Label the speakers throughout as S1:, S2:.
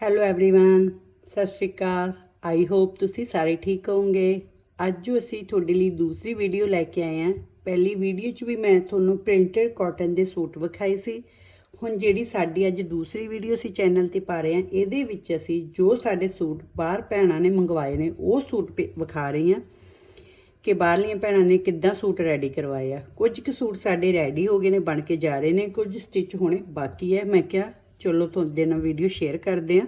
S1: Hello everyone ਸਤਿ ਸ਼੍ਰੀ ਅਕਾਲ I hope ਤੁਸੀਂ ਸਾਰੇ ਠੀਕ ਹੋਵੋਗੇ ਅੱਜ ਜੋ ਅਸੀਂ ਤੁਹਾਡੇ ਲਈ ਦੂਸਰੀ ਵੀਡੀਓ ਲੈ ਕੇ ਆਏ ਹਾਂ ਪਹਿਲੀ ਵੀਡੀਓ 'ਚ ਵੀ ਮੈਂ ਤੁਹਾਨੂੰ ਪ੍ਰਿੰਟਡ ਕਾਟਨ ਦੇ ਸੂਟ ਵਿਖਾਏ ਸੀ ਹੁਣ ਜਿਹੜੀ ਸਾਡੀ ਅੱਜ ਦੂਸਰੀ ਵੀਡੀਓ ਅਸੀਂ ਚੈਨਲ ਤੇ ਪਾ ਰਹੇ ਹਾਂ ਇਹਦੇ ਵਿੱਚ ਅਸੀਂ ਜੋ ਸਾਡੇ ਸੂਟ ਬਾਹਰ ਭੈਣਾਂ ਨੇ ਮੰਗਵਾਏ ਨੇ ਉਹ ਸੂਟ ਭੇ- ਵਿਖਾ ਰਹੀ ਹਾਂ ਕਿ ਬਾਹਰਲੀਆਂ ਭੈਣਾਂ ਨੇ ਕਿੱਦਾਂ ਸੂਟ ਰੈਡੀ ਕਰਵਾਏ ਆ ਕੁਝ ਕੁ ਸੂਟ ਸਾਡੇ ਰੈਡੀ ਹੋ ਗਏ ਨੇ ਬਣ ਕੇ ਜਾ ਰਹੇ ਨੇ ਕੁਝ ਸਟਿਚ ਹੋਣੇ ਬਾਕੀ ਹੈ ਮੈਂ ਕਿਹਾ ਚਲੋ ਤੁਹਾਡੇ ਨਾਲ ਵੀਡੀਓ ਸ਼ੇਅਰ ਕਰਦੇ ਆ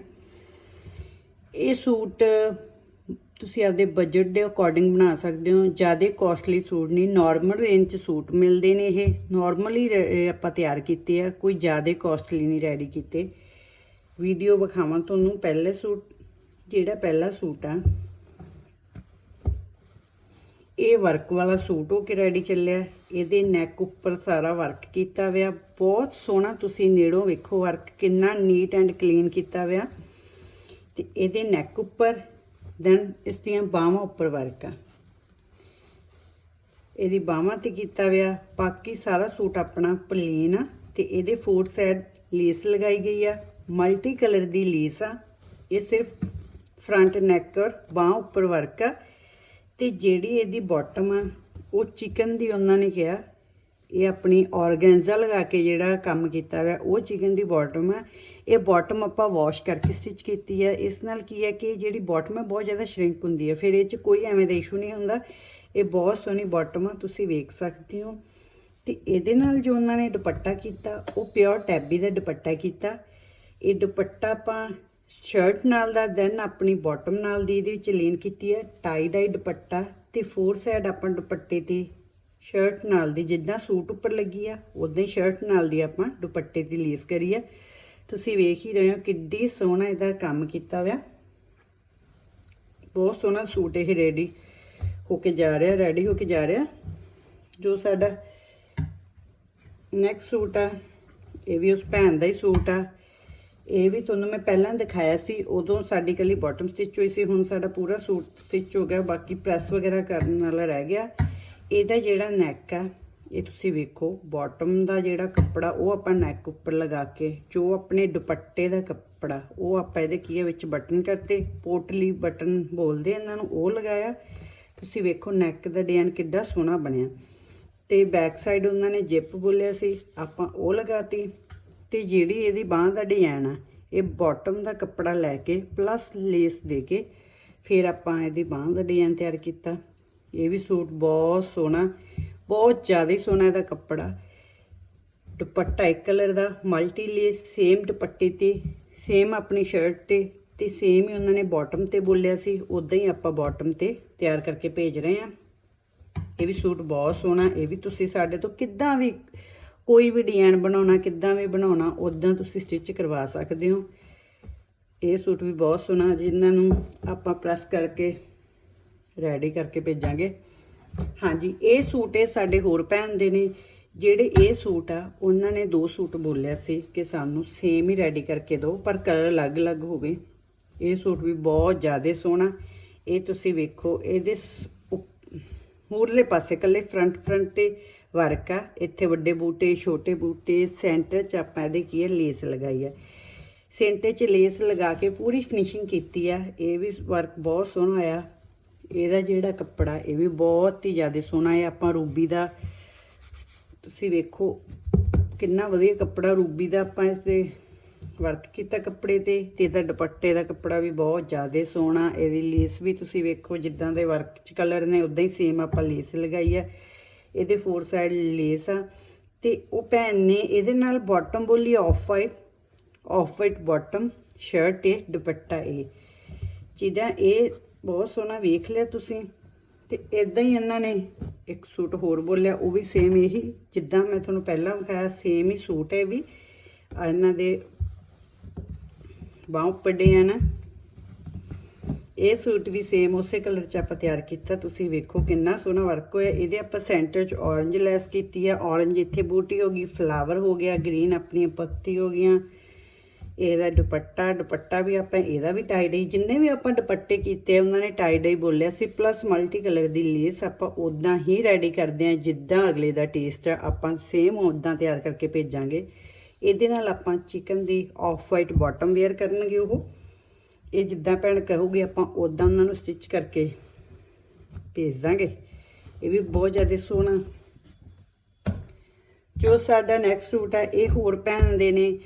S1: ਇਹ ਸੂਟ ਤੁਸੀਂ ਆਪਦੇ ਬਜਟ ਦੇ ਅਕੋਰਡਿੰਗ ਬਣਾ ਸਕਦੇ ਹੋ। ਜ਼ਿਆਦਾ ਕਾਸਟਲੀ ਸੂਟ ਨਹੀਂ ਨਾਰਮਲ ਰੇਂਜ 'ਚ ਸੂਟ ਮਿਲਦੇ ਨੇ ਇਹ। ਨਾਰਮਲੀ ਆਪਾਂ ਤਿਆਰ ਕੀਤੇ ਆ, ਕੋਈ ਜ਼ਿਆਦਾ ਕਾਸਟਲੀ ਨਹੀਂ ਰੈਡੀ ਕੀਤੇ। ਵੀਡੀਓ ਵਿਖਾਵਾਂ ਤੁਹਾਨੂੰ ਪਹਿਲੇ ਸੂਟ, ਜਿਹੜਾ ਪਹਿਲਾ ਸੂਟ ਆ। ਇਹ ਵਰਕ ਵਾਲਾ ਸੂਟ ਹੋ ਕੇ ਰੈਡੀ ਚੱਲਿਆ? ਇਹਦੇ ਨੈਕ ਉੱਪਰ ਸਾਰਾ ਵਰਕ ਕੀਤਾ ਹੋਇਆ। ਬਹੁਤ ਸੋਹਣਾ ਤੁਸੀਂ ਨੇੜੋਂ ਵੇਖੋ ਵਰਕ ਕਿੰਨਾ ਨੀਟ ਐਂਡ ਕਲੀਨ ਕੀਤਾ ਹੋਇਆ। ਤੇ ਇਹਦੇ ਨੈਕ ਉੱਪਰ ਦੈਨ ਇਸ ਦੀਆਂ ਬਾਹਾਂ ਉੱਪਰ ਵਰਕ ਆ। ਇਹਦੀ ਬਾਹਾਂ ਤੇ ਕੀਤਾ ਹੋਇਆ। ਬਾਕੀ ਸਾਰਾ ਸੂਟ ਆਪਣਾ ਪਲੇਨ ਆ। ਤੇ ਇਹਦੇ ਫੋਰ ਸਾਈਡ ਲੇਸ ਲਗਾਈ ਗਈ ਆ। ਮਲਟੀ ਕਲਰ ਦੀ ਲੇਸ ਆ। ਇਹ ਸਿਰਫ ਫਰੰਟ ਨੈਕ ਔਰ ਬਾਹ ਉੱਪਰ ਵਰਕ ਆ। ਤੇ ਜਿਹੜੀ ਇਹਦੀ ਬਾਟਮ ਆ, ਉਹ ਚਿਕਨ ਦੀ ਉਹਨਾਂ ਨੇ ਕਿਹਾ, ਇਹ ਆਪਣੀ ਔਰਗੈਂਜ਼ਾ ਲਗਾ ਕੇ ਜਿਹੜਾ ਕੰਮ ਕੀਤਾ ਹੋਇਆ, ਉਹ ਚਿਕਨ ਦੀ ਬਾਟਮ ਆ। ਇਹ ਬਾਟਮ ਆਪਾਂ ਵਾਸ਼ ਕਰਕੇ ਸਟਿਚ ਕੀਤੀ ਹੈ ਇਸ ਨਾਲ ਕੀ ਹੈ ਕਿ ਜਿਹੜੀ ਬਾਟਮ ਹੈ ਬਹੁਤ ਜ਼ਿਆਦਾ ਸ਼ਰਿੰਕ ਹੁੰਦੀ ਹੈ ਫਿਰ ਇਹ 'ਚ ਕੋਈ ਐਵੇਂ ਦਾ ਇਸ਼ੂ ਨਹੀਂ ਹੁੰਦਾ। ਇਹ ਬਹੁਤ ਸੋਹਣੀ ਬਾਟਮ ਆ, ਤੁਸੀਂ ਵੇਖ ਸਕਦੇ ਹੋ। ਤੇ ਇਹਦੇ ਨਾਲ ਜੋ ਉਹਨਾਂ ਨੇ ਦੁਪੱਟਾ ਕੀਤਾ, ਉਹ ਪਿਓਰ ਟੈਬੀ ਦਾ ਦੁਪੱਟਾ ਕੀਤਾ। ਇਹ ਦੁਪੱਟਾ ਆਪਾਂ ਸ਼ਰਟ ਨਾਲ ਦਾ ਦੈਨ ਆਪਣੀ ਬਾਟਮ ਨਾਲ ਦੀ, ਇਹਦੇ ਵਿੱਚ ਲੀਨ ਕੀਤੀ ਹੈ ਟਾਈ ਡਾਈ ਦੁਪੱਟਾ ਤੇ ਫੋਰ ਸਾਈਡ ਆਪਾਂ ਦੁਪੱਟੇ ਤੇ ਸ਼ਰਟ ਨਾਲ ਦੀ, ਜਿੱਦਾਂ ਸੂਟ ਉੱਪਰ ਲੱਗੀ ਆ ਉਦਾਂ ਹੀ ਸ਼ਰਟ ਨਾਲ ਦੀ ਆਪਾਂ ਦੁਪੱਟੇ ਦੀ ਲੇਸ ਕਰੀ ਆ। ਤੁਸੀਂ ਵੇਖ ਹੀ ਰਹੇ ਹੋ ਕਿੱਡੀ ਸੋਹਣਾ ਇਹਦਾ ਕੰਮ ਕੀਤਾ ਹੋਇਆ। ਬਹੁਤ ਸੋਹਣਾ ਸੂਟ ਇਹ ਰੈਡੀ ਹੋ ਕੇ ਜਾ ਰਿਹਾ ਰੈਡੀ ਹੋ ਕੇ ਜਾ ਰਿਹਾ। ਜੋ ਸਾਡਾ ਨੈਕਸਟ ਸੂਟ ਆ, ਇਹ ਵੀ ਉਸ ਭੈਣ ਦਾ ਹੀ ਸੂਟ ਆ। ਇਹ ਵੀ ਤੁਹਾਨੂੰ ਮੈਂ ਪਹਿਲਾਂ ਦਿਖਾਇਆ ਸੀ, ਉਦੋਂ ਸਾਡੀ ਕੱਲੀ ਬਾਟਮ ਸਟਿਚ ਹੋਈ ਸੀ, ਹੁਣ ਸਾਡਾ ਪੂਰਾ ਸੂਟ ਸਟਿਚ ਹੋ ਗਿਆ, ਬਾਕੀ ਪ੍ਰੈਸ ਵਗੈਰਾ ਕਰਨ ਵਾਲਾ ਰਹਿ ਗਿਆ। ਇਹਦਾ ਜਿਹੜਾ ਨੈਕ ਆ, ਇਹ ਤੁਸੀਂ ਵੇਖੋ ਬਾਟਮ ਦਾ ਜਿਹੜਾ ਕੱਪੜਾ, ਉਹ ਆਪਾਂ ਨੈਕ ਉੱਪਰ ਲਗਾ ਕੇ, ਜੋ ਆਪਣੇ ਦੁਪੱਟੇ ਦਾ ਕੱਪੜਾ, ਉਹ ਆਪਾਂ ਇਹਦੇ ਕੀ ਹੈ ਵਿੱਚ ਬਟਨ ਕਰਤੇ ਪੋਟਲੀ ਬਟਨ ਬੋਲਦੇ ਇਹਨਾਂ ਨੂੰ, ਉਹ ਲਗਾਇਆ। ਤੁਸੀਂ ਵੇਖੋ ਨੈਕ ਦਾ ਡਿਜ਼ਾਈਨ ਕਿੱਡਾ ਸੋਹਣਾ ਬਣਿਆ। ਤੇ ਬੈਕ ਸਾਈਡ ਉਹਨਾਂ ਨੇ ਜਿਪ ਬੋਲਿਆ ਸੀ, ਆਪਾਂ ਉਹ ਲਗਾਤੀ। ਤੇ ਜਿਹੜੀ ਇਹਦੀ ਬਾਹ ਦਾ ਡਿਜ਼ਾਈਨ ਆ, ਇਹ ਬਾਟਮ ਦਾ ਕੱਪੜਾ ਲੈ ਕੇ ਪਲੱਸ ਲੇਸ ਦੇ ਕੇ ਫਿਰ ਆਪਾਂ ਇਹਦੀ ਬਾਹ ਦਾ ਡਿਜ਼ਾਈਨ ਤਿਆਰ ਕੀਤਾ। ਇਹ ਵੀ ਸੂਟ ਬਹੁਤ ਸੋਹਣਾ, ਬਹੁਤ ਜ਼ਿਆਦਾ ਸੋਹਣਾ ਇਹਦਾ ਕੱਪੜਾ। ਦੁਪੱਟਾ ਇੱਕ ਕਲਰ ਦਾ ਮਲਟੀ ਲੇਸ ਸੇਮ ਦੁਪੱਟੇ ਤੇ ਸੇਮ ਆਪਣੀ ਸ਼ਰਟ ਤੇ ਤੇ ਸੇਮ ਹੀ ਉਹਨਾਂ ਨੇ ਬਾਟਮ ਤੇ ਬੋਲਿਆ ਸੀ ਉਦਾਂ ਹੀ ਆਪਾਂ ਬਾਟਮ ਤੇ ਤਿਆਰ ਕਰਕੇ ਭੇਜ ਰਹੇ ਹਾਂ। ਇਹ ਵੀ ਸੂਟ ਬਹੁਤ ਸੋਹਣਾ, ਇਹ ਵੀ ਤੁਸੀਂ ਸਾਡੇ ਤੋਂ ਕਿੱਦਾਂ ਵੀ ਕੋਈ ਵੀ ਡਿਜ਼ਾਈਨ ਬਣਾਉਣਾ, ਕਿੱਦਾਂ ਵੀ ਬਣਾਉਣਾ ਉਦਾਂ ਤੁਸੀਂ ਸਟਿਚ ਕਰਵਾ ਸਕਦੇ ਹੋ। ਇਹ ਸੂਟ ਵੀ ਬਹੁਤ ਸੋਹਣਾ ਜਿਨ੍ਹਾਂ ਨੂੰ ਆਪਾਂ ਪ੍ਰੈਸ ਕਰਕੇ ਰੈਡੀ ਕਰਕੇ ਭੇਜਾਂਗੇ। ਹਾਂਜੀ, ਇਹ ਸੂਟ ਇਹ ਸਾਡੇ ਹੋਰ ਭੈਣ ਦੇ ਨੇ, ਜਿਹੜੇ ਇਹ ਸੂਟ ਆ, ਉਹਨਾਂ ਨੇ ਦੋ ਸੂਟ ਬੋਲਿਆ ਸੀ ਕਿ ਸਾਨੂੰ ਸੇਮ ਹੀ ਰੈਡੀ ਕਰਕੇ ਦਿਓ, ਪਰ ਕਲਰ ਅਲੱਗ-ਅਲੱਗ ਹੋਵੇ। ਇਹ ਸੂਟ ਵੀ ਬਹੁਤ ਜ਼ਿਆਦਾ ਸੋਹਣਾ। ਇਹ ਤੁਸੀਂ ਵੇਖੋ, ਇਹਦੇ ਸ- ਮੂਰਲੇ ਪਾਸੇ ਕੱਲੇ ਫਰੰਟ ਫਰੰਟ ਤੇ ਵਰਕ ਆ। ਇੱਥੇ ਵੱਡੇ ਬੂਟੇ, ਛੋਟੇ ਬੂਟੇ, ਸੈਂਟਰ 'ਚ ਆਪਾਂ ਇਹਦੇ ਕੀ ਹੈ ਲੇਸ ਲਗਾਈ ਹੈ ਸੈਂਟਰ 'ਚ ਲੇਸ ਲਗਾ ਕੇ ਪੂਰੀ ਫਿਨਿਸ਼ਿੰਗ ਕੀਤੀ ਆ। ਇਹ ਵੀ ਵਰਕ ਬਹੁਤ ਸੋਹਣਾ ਆ ਇਹਦਾ ਜਿਹੜਾ ਕੱਪੜਾ, ਇਹ ਵੀ ਬਹੁਤ ਹੀ ਜ਼ਿਆਦਾ ਸੋਹਣਾ ਹੈ। ਆਪਾਂ ਰੂਬੀ ਦਾ, ਤੁਸੀਂ ਵੇਖੋ ਕਿੰਨਾ ਵਧੀਆ ਕੱਪੜਾ ਰੂਬੀ ਦਾ ਆਪਾਂ ਇਸ ਤੇ ਵਰਕ ਕੀਤਾ ਕੱਪੜੇ ਤੇ। ਤੇ ਇਹਦਾ ਦੁਪੱਟੇ ਦਾ ਕੱਪੜਾ ਵੀ ਬਹੁਤ ਜ਼ਿਆਦਾ ਸੋਹਣਾ। ਇਹਦੀ ਲੇਸ ਵੀ ਤੁਸੀਂ ਵੇਖੋ ਜਿੱਦਾਂ ਦੇ ਵਰਕ ਚ ਕਲਰ ਨੇ ਉਦਾਂ ਹੀ ਸੇਮ ਆਪਾਂ ਲੇਸ ਲਗਾਈ ਹੈ ਇਹਦੇ ਫੋਰ ਸਾਈਡ ਲੇਸ ਆ। ਤੇ ਉਹ ਭੈਣ ਨੇ ਇਹਦੇ ਨਾਲ ਬਾਟਮ ਬੋਲੀ off white off white bottom shirt ਤੇ ਦੁਪੱਟਾ ਇਹ। ਜਿਹਦਾ ਇਹ ਬਹੁਤ ਸੋਹਣਾ ਵੇਖ ਲਿਆ ਤੁਸੀਂ। ਤੇ ਇਦਾਂ ਹੀ ਇਹਨਾਂ ਨੇ ਇੱਕ ਸੂਟ ਹੋਰ ਬੋਲਿਆ, ਉਹ ਵੀ ਸੇਮ ਇਹੀ, ਜਿੱਦਾਂ ਮੈਂ ਤੁਹਾਨੂੰ ਪਹਿਲਾਂ ਵਿਖਾਇਆ ਸੇਮ ਹੀ ਸੂਟ ਹੈ ਵੀ। ਇਹਨਾਂ ਦੇ ਬਾਹ ਪੱਡੇ ਆ ਨਾ। ਇਹ ਸੂਟ ਵੀ ਸੇਮ ਉਸੇ ਕਲਰ ਚ ਆਪਾਂ ਤਿਆਰ ਕੀਤਾ। ਤੁਸੀਂ ਵੇਖੋ ਕਿੰਨਾ ਸੋਹਣਾ ਵਰਕ ਹੋਇਆ। ਇਹਦੇ ਆਪਾਂ ਸੈਂਟਰ ਚ ਔਰੰਜ ਲੈਸ ਕੀਤੀ ਆ। ਔਰੰਜ ਇੱਥੇ ਬੂਟੀ ਹੋ ਗਈ ਫਲਾਵਰ ਹੋ ਗਿਆ ਗ੍ਰੀਨ ਆਪਣੀਆਂ ਪੱਤੀ ਹੋ ਗਈਆਂ। ਇਹਦਾ ਦੁਪੱਟਾ ਦੁਪੱਟਾ ਵੀ ਆਪਾਂ, ਇਹਦਾ ਵੀ ਟਾਈ ਡਾਈ ਜਿੰਨੇ ਵੀ ਆਪਾਂ ਦੁਪੱਟੇ ਕੀਤੇ ਉਹਨਾਂ ਨੇ ਟਾਈ ਡਾਈ ਬੋਲਿਆ ਸੀ। ਪਲੱਸ ਮਲਟੀ ਕਲਰ ਦੀ ਲੇਸ ਆਪਾਂ ਉਦਾਂ ਹੀ ਰੈਡੀ ਕਰਦੇ ਆ ਜਿੱਦਾਂ ਅਗਲੇ ਦਾ ਟੇਸਟ ਆ। ਆਪਾਂ ਸੇਮ ਉਦਾਂ ਤਿਆਰ ਕਰਕੇ ਭੇਜਾਂਗੇ। ਇਹਦੇ ਨਾਲ ਆਪਾਂ ਚਿਕਨ ਦੀ ਆਫ ਵਾਈਟ ਬਾਟਮ ਵੇਅਰ ਕਰਨਗੇ ਉਹ। ਇਹ ਜਿੱਦਾਂ ਭੈਣ ਕਹੂਗੀ, ਆਪਾਂ ਉਦਾਂ ਉਹਨਾਂ ਨੂੰ ਸਟਿਚ ਕਰਕੇ ਭੇਜ ਦਾਂਗੇ। ਇਹ ਵੀ ਬਹੁਤ ਜ਼ਿਆਦਾ ਸੋਹਣਾ। ਜੋ ਸਾਡਾ ਨੈਕਸਟ ਸੂਟ ਹੈ ਇਹ ਹੋਰ ਭੈਣ ਦੇ ਨੇ।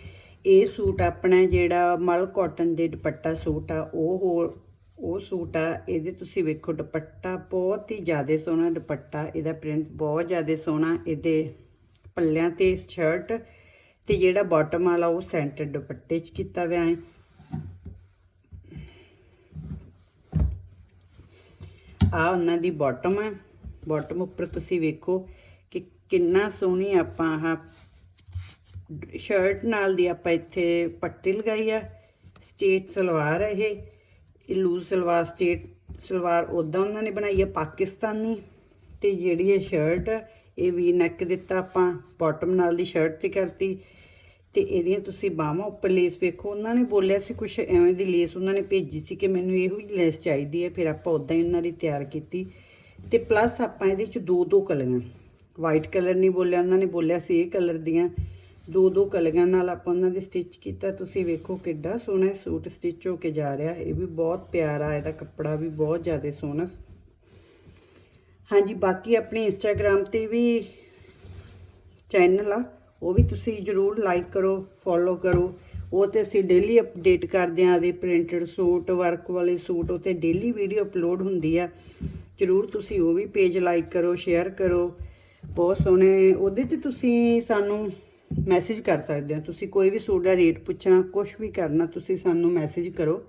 S1: ਇਹ ਸੂਟ ਆਪਣਾ ਜਿਹੜਾ ਮਲ ਕਾਟਨ ਦੇ ਦੁਪੱਟਾ ਸੂਟ ਆ, ਉਹ ਹੋਰ, ਉਹ ਸੂਟ ਆ, ਇਹਦੇ ਤੁਸੀਂ ਵੇਖੋ, ਦੁਪੱਟਾ ਬਹੁਤ ਹੀ ਜ਼ਿਆਦਾ ਸੋਹਣਾ ਦੁਪੱਟਾ। ਇਹਦਾ ਪ੍ਰਿੰਟ ਬਹੁਤ ਜ਼ਿਆਦਾ ਸੋਹਣਾ। ਇਹਦੇ ਪੱਲਿਆਂ ਤੇ ਸ਼ਰਟ ਤੇ ਜਿਹੜਾ ਬਾਟਮ ਵਾਲਾ, ਉਹ ਸੈਂਟਰ ਦੁਪੱਟੇ 'ਚ ਕੀਤਾ ਹੋਇਆ ਹੈ। ਆ ਉਹਨਾਂ ਦੀ ਬਾਟਮ ਹੈ ਬਾਟਮ ਉੱਪਰ ਤੁਸੀਂ ਵੇਖੋ ਕਿ ਕਿੰਨਾ ਸੋਹਣੀ ਆਪਾਂ ਆਹ ਸ਼ਰਟ ਨਾਲ ਦੀ ਆਪਾਂ ਇੱਥੇ ਪੱਟੀ ਲਗਾਈ ਆ। ਸਟੇਟ ਸਲਵਾਰ ਹੈ ਇਹ। ਲੂਜ਼ ਸਲਵਾਰ ਸਟੇਟ ਸਲਵਾਰ ਉਦਾਂ ਉਹਨਾਂ ਨੇ ਬਣਾਈ ਆ, ਪਾਕਿਸਤਾਨੀ। ਤੇ ਜਿਹੜੀ ਇਹ ਸ਼ਰਟ ਇਹ ਵੀ ਨੈਕ ਦਿੱਤਾ ਆਪਾਂ ਬਾਟਮ ਨਾਲ ਦੀ ਸ਼ਰਟ ਤੇ ਕਰਤੀ। ਤੇ ਇਹਦੀਆਂ ਤੁਸੀਂ ਬਾਹਾਂ ਉੱਪਰ ਲੇਸ ਵੇਖੋ। ਉਹਨਾਂ ਨੇ ਬੋਲਿਆ ਸੀ ਕੁਝ ਐਵੇਂ ਦੀ ਲੇਸ ਉਹਨਾਂ ਨੇ ਭੇਜੀ ਸੀ ਕਿ ਮੈਨੂੰ ਇਹੋ ਹੀ ਲੇਸ ਚਾਹੀਦੀ ਹੈ। ਫਿਰ ਆਪਾਂ ਉਦਾਂ ਹੀ ਉਹਨਾਂ ਦੀ ਤਿਆਰ ਕੀਤੀ। ਤੇ ਪਲੱਸ ਆਪਾਂ ਇਹਦੇ ਚ ਦੋ ਦੋ ਕਲੀਆਂ ਵਾਈਟ ਕਲਰ ਨਹੀਂ ਬੋਲਿਆ, ਉਹਨਾਂ ਨੇ ਬੋਲਿਆ ਸੀ ਇਹ ਕਲਰ ਦੀਆਂ। ਦੋ ਦੋ ਕਲੀਆਂ ਨਾਲ ਆਪਾਂ ਉਹਨਾਂ ਦੇ ਸਟਿਚ ਕੀਤਾ। ਤੁਸੀਂ ਵੇਖੋ ਕਿੱਡਾ ਸੋਹਣਾ ਸੂਟ ਸਟਿਚ ਹੋ ਕੇ ਜਾ ਰਿਹਾ। ਇਹ ਵੀ ਬਹੁਤ ਪਿਆਰਾ, ਇਹਦਾ ਕੱਪੜਾ ਵੀ ਬਹੁਤ ਜ਼ਿਆਦਾ ਸੋਹਣਾ। ਹਾਂਜੀ, ਬਾਕੀ ਆਪਣੇ ਇੰਸਟਾਗ੍ਰam ਤੇ ਵੀ ਚੈਨਲ ਆ। ਉਹ ਵੀ ਤੁਸੀਂ ਜਰੂਰ ਲਾਈਕ ਕਰੋ ਫੋਲੋ ਕਰੋ। ਉਹ ਤੇ ਅਸੀਂ ਡੇਲੀ ਅਪਡੇਟ ਕਰਦੇ ਆਂ ਦੇ ਪ੍ਰਿੰਟਡ ਸੂਟ ਵਰਕ ਵਾਲੇ ਸੂਟ, ਉਹ ਤੇ ਡੇਲੀ ਵੀਡੀਓ ਅਪਲੋਡ ਹੁੰਦੀ ਆ। ਜਰੂਰ ਤੁਸੀਂ ਉਹ ਵੀ ਪੇਜ ਲਾਈਕ ਕਰੋ ਸ਼ੇਅਰ ਕਰੋ। ਬਹੁਤ ਸੋਹਣੇ, ਉਹਦੇ ਤੇ ਤੁਸੀਂ ਸਾਨੂੰ ਮੈਸੇਜ ਕਰ ਸਕਦੇ ਹੋ। ਤੁਸੀਂ ਕੋਈ ਵੀ ਸੂਟ ਦਾ ਰੇਟ ਪੁੱਛਣਾ ਕੁਝ ਵੀ ਕਰਨਾ, ਤੁਸੀਂ ਸਾਨੂੰ ਮੈਸੇਜ ਕਰੋ।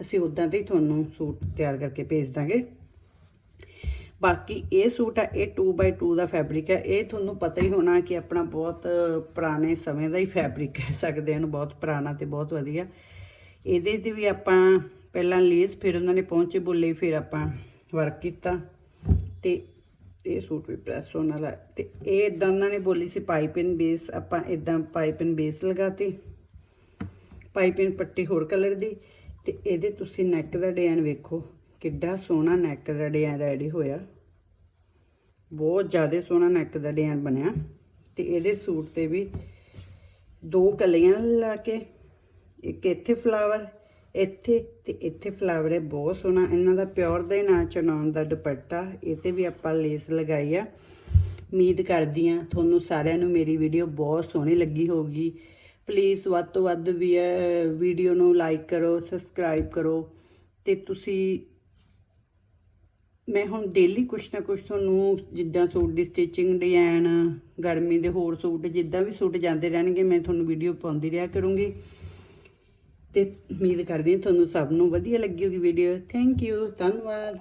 S1: ਅਸੀਂ ਉਦਾਂ ਤੇ ਹੀ ਤੁਹਾਨੂੰ ਸੂਟ ਤਿਆਰ ਕਰਕੇ ਭੇਜ ਦਾਂਗੇ। ਬਾਕੀ ਇਹ ਸੂਟ ਆ, ਇਹ 2x2 ਦਾ ਫੈਬਰਿਕ ਹੈ ਇਹ ਤੁਹਾਨੂੰ ਪਤਾ ਹੀ ਹੋਣਾ ਕਿ ਆਪਣਾ ਬਹੁਤ ਪੁਰਾਣੇ ਸਮੇਂ ਦਾ ਹੀ ਫੈਬਰਿਕ ਕਹਿ ਸਕਦੇ ਹਾਂ ਬਹੁਤ ਪੁਰਾਣਾ ਤੇ ਬਹੁਤ ਵਧੀਆ। ਇਹਦੇ ਤੇ ਵੀ ਆਪਾਂ ਪਹਿਲਾਂ ਲੇਸ ਫਿਰ ਉਹਨਾਂ ਨੇ ਪਹੁੰਚੇ ਬੁੱਲੇ, ਫਿਰ ਆਪਾਂ ਵਰਕ ਕੀਤਾ। ਤੇ ਇਹ ਸੂਟ ਵੀ ਪ੍ਰੈਸ ਹੋਣ ਵਾਲਾ। ਹੈ। ਤੇ ਇਹ ਇਦਾਂ ਉਹਨਾਂ ਨੇ ਬੋਲੀ ਸੀ ਪਾਈਪਿੰਗ ਬੇਸ ਆਪਾਂ ਇਦਾਂ ਪਾਈਪਿੰਗ ਬੇਸ ਲਗਾਤੀ। ਪਾਈਪਿੰਗ ਪੱਟੀ ਹੋਰ ਕਲਰ ਦੀ। ਤੇ ਇਹਦੇ ਤੁਸੀਂ ਨੈਕ ਦਾ ਡਿਜ਼ਾਈਨ ਵੇਖੋ। ਕਿੱਡਾ ਸੋਹਣਾ ਨੈਕ ਦਾ ਡਿਜ਼ਾਈਨ ਰੈਡੀ ਹੋਇਆ। ਬਹੁਤ ਜ਼ਿਆਦਾ ਸੋਹਣਾ ਨੈਕ ਦਾ ਡਿਜ਼ਾਈਨ ਬਣਿਆ। ਤੇ ਇਹਦੇ ਸੂਟ ਤੇ ਵੀ ਦੋ ਕਲੀਆਂ ਲਾ ਕੇ, ਇੱਕ ਇੱਥੇ ਫਲਾਵਰ ਇੱਥੇ ਤੇ ਇੱਥੇ ਫਲਾਵਰ ਹੈ ਬਹੁਤ ਸੋਹਣਾ। ਇਹਨਾਂ ਦਾ ਪਿਓਰ ਦਾ ਨਾਂ ਚਨਾਉਣ ਦਾ ਦੁਪੱਟਾ, ਇਹ ਤੇ ਵੀ ਆਪਾਂ ਲੇਸ ਲਗਾਈ ਆ। ਉਮੀਦ ਕਰਦੀ ਆ ਤੁਹਾਨੂੰ ਸਾਰਿਆਂ ਨੂੰ ਮੇਰੀ ਵੀਡੀਓ ਬਹੁਤ ਸੋਹਣੀ ਲੱਗੀ ਹੋਊਗੀ। ਪਲੀਜ਼ ਵੱਧ ਤੋਂ ਵੱਧ ਵੀਡੀਓ ਨੂੰ ਲਾਈਕ ਕਰੋ ਸਬਸਕ੍ਰਾਈਬ ਕਰੋ। ਤੇ ਤੁਸੀਂ ਮੈਂ ਹੁਣ ਡੇਲੀ ਕੁਛ ਨਾ ਕੁਛ ਤੁਹਾਨੂੰ ਜਿੱਦਾਂ ਸੂਟ ਦੀ ਸਟਿਚਿੰਗ ਡਿਜ਼ਾਈਨ ਗਰਮੀ ਦੇ ਹੋਰ ਸੂਟ, ਜਿੱਦਾਂ ਵੀ ਸੂਟ ਜਾਂਦੇ ਰਹਿਣਗੇ, ਮੈਂ ਤੁਹਾਨੂੰ ਵੀਡੀਓ ਪਾਉਂਦੀ ਰਿਹਾ ਕਰੂੰਗੀ। ਤੇ ਉਮੀਦ ਕਰਦੀ ਹਾਂ ਤੁਹਾਨੂੰ ਸਭ ਨੂੰ ਵਧੀਆ ਲੱਗੀ ਹੋਗੀ ਵੀਡੀਓ ਥੈਂਕ ਯੂ ਧੰਨਵਾਦ।